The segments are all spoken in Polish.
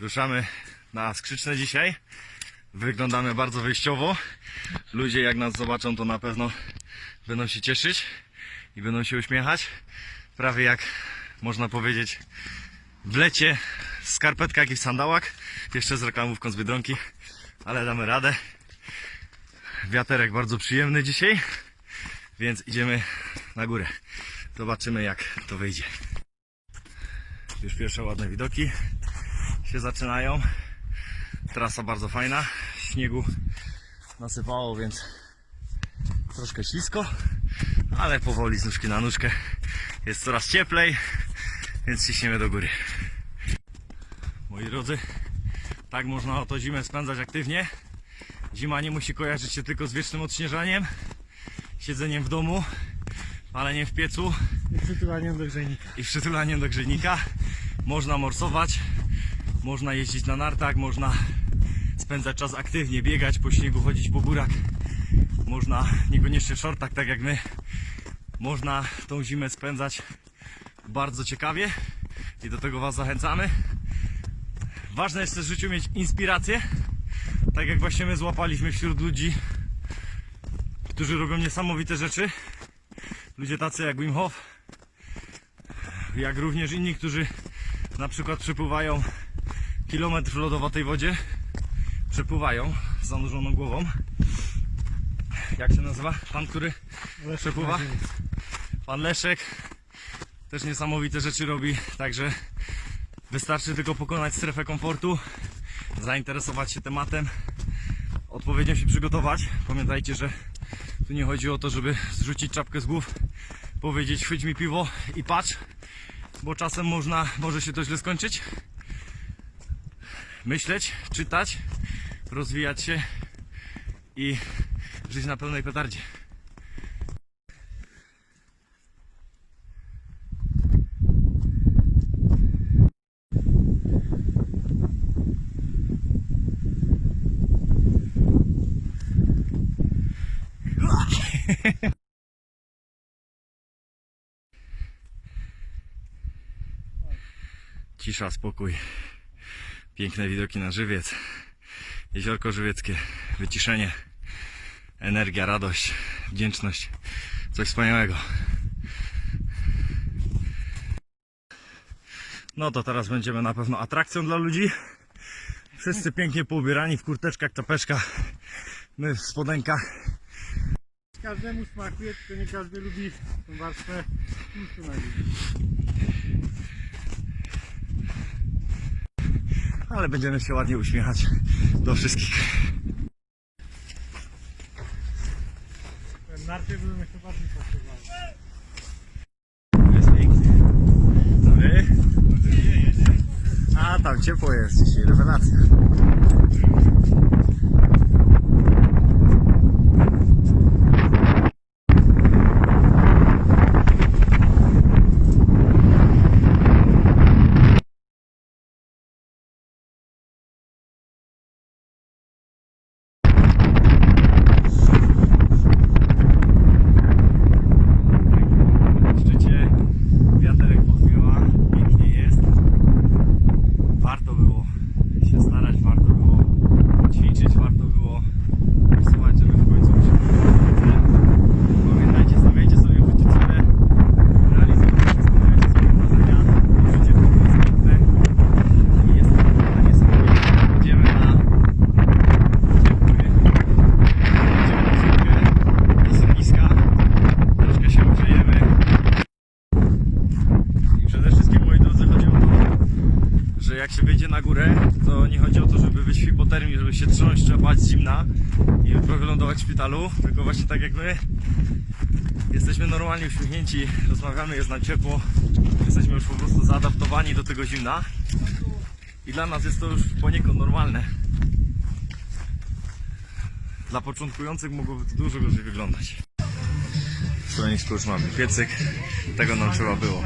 Ruszamy na skrzyczne dzisiaj. Wyglądamy bardzo wyjściowo. Ludzie jak nas zobaczą to na pewno będą się cieszyć i będą się uśmiechać. Prawie jak można powiedzieć w lecie w skarpetkach i w sandałach. Jeszcze z reklamówką z Biedronki, ale damy radę. Wiaterek bardzo przyjemny dzisiaj, więc idziemy na górę. Zobaczymy jak to wyjdzie. Już pierwsze ładne widoki się zaczynają. Trasa bardzo fajna. Śniegu nasypało, więc troszkę ślisko, ale powoli z nóżki na nóżkę jest coraz cieplej, więc ciśniemy do góry. Moi drodzy, tak można oto zimę spędzać aktywnie. Zima nie musi kojarzyć się tylko z wiecznym odśnieżaniem, siedzeniem w domu, paleniem w piecu I przytulaniem do grzejnika. i przytulaniem do grzejnika. Można morsować, można jeździć na nartach, można spędzać czas aktywnie, biegać po śniegu, chodzić po górach. Można niekoniecznie w shortach, tak jak my. Można tą zimę spędzać bardzo ciekawie i do tego Was zachęcamy. Ważne jest też w życiu mieć inspirację, tak jak właśnie my złapaliśmy wśród ludzi, którzy robią niesamowite rzeczy. Ludzie tacy jak Wim Hof, jak również inni, którzy na przykład przepływają kilometr w lodowatej wodzie, przepływają z zanurzoną głową. Jak się nazywa? Pan, który Leszek Przepływa? Pan Leszek też niesamowite rzeczy robi, także wystarczy tylko pokonać strefę komfortu, zainteresować się tematem, odpowiednio się przygotować. Pamiętajcie, że tu nie chodzi o to, żeby zrzucić czapkę z głów, powiedzieć chwyć mi piwo i patrz, bo czasem można, może się to źle skończyć. Myśleć, czytać, rozwijać się i żyć na pełnej petardzie. Cisza, spokój. Piękne widoki na żywiec. Jeziorko żywieckie, wyciszenie, energia, radość, wdzięczność. Coś wspaniałego. No to teraz będziemy na pewno atrakcją dla ludzi. Wszyscy pięknie poubierani w kurteczkach, czapeczkach. My w spodenkach. Każdemu smakuje, tylko nie każdy lubi tą warstwę tłuszczu na. Ale będziemy się ładnie uśmiechać do wszystkich. Ten narty były jeszcze bardziej. Dobry. A tam ciepło jest dzisiaj, rewelacja. W szczycie wiaterek pochwiewa, pięknie jest. Warto było się starać, warto było ćwiczyć, warto było usuwać, żeby w końcu osiągnąć Pamiętajcie, stawiajcie sobie życie cele, realizujcie wszystko, dajcie sobie marzenia. Życie w ogóle jest piękne i jest to naprawdę niesamowite. Idziemy na ciepły, idziemy na słupkę, jest niska, troszkę się ogrzejemy. I przede wszystkim, moi drodzy, chodzi o to, że jak się wyjdzie na górę, to nie chodzi o to, żeby być w hipotermii, żeby się trząść, z zimna i wylądować w szpitalu, tylko właśnie tak jak my jesteśmy normalnie uśmiechnięci, rozmawiamy, jest nam ciepło, jesteśmy już po prostu zaadaptowani do tego zimna i dla nas jest to już poniekąd normalne. Dla początkujących mogłoby to dużo gorzej wyglądać. W schronisku już mamy piecyk, tego nam trzeba było.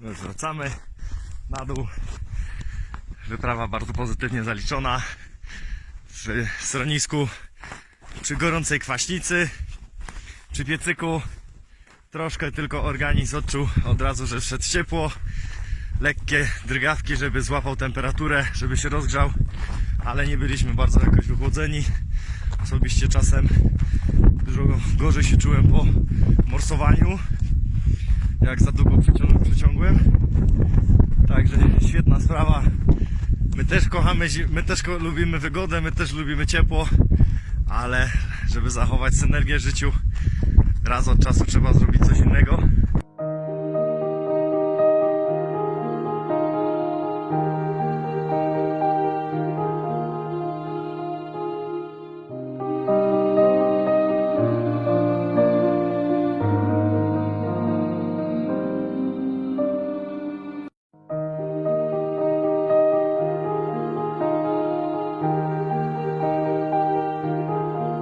Już wracamy na dół. Wyprawa bardzo pozytywnie zaliczona. W schronisku przy gorącej kwaśnicy, przy piecyku troszkę tylko organizm odczuł od razu, że wszedł ciepło, lekkie drgawki, żeby złapał temperaturę, żeby się rozgrzał, ale nie byliśmy bardzo jakoś wychłodzeni. Osobiście czasem dużo gorzej się czułem po morsowaniu, jak za długo przyciągłem. Także świetna sprawa. My też kochamy, my też lubimy wygodę, my też lubimy ciepło, ale żeby zachować synergię w życiu, raz od czasu trzeba zrobić coś innego.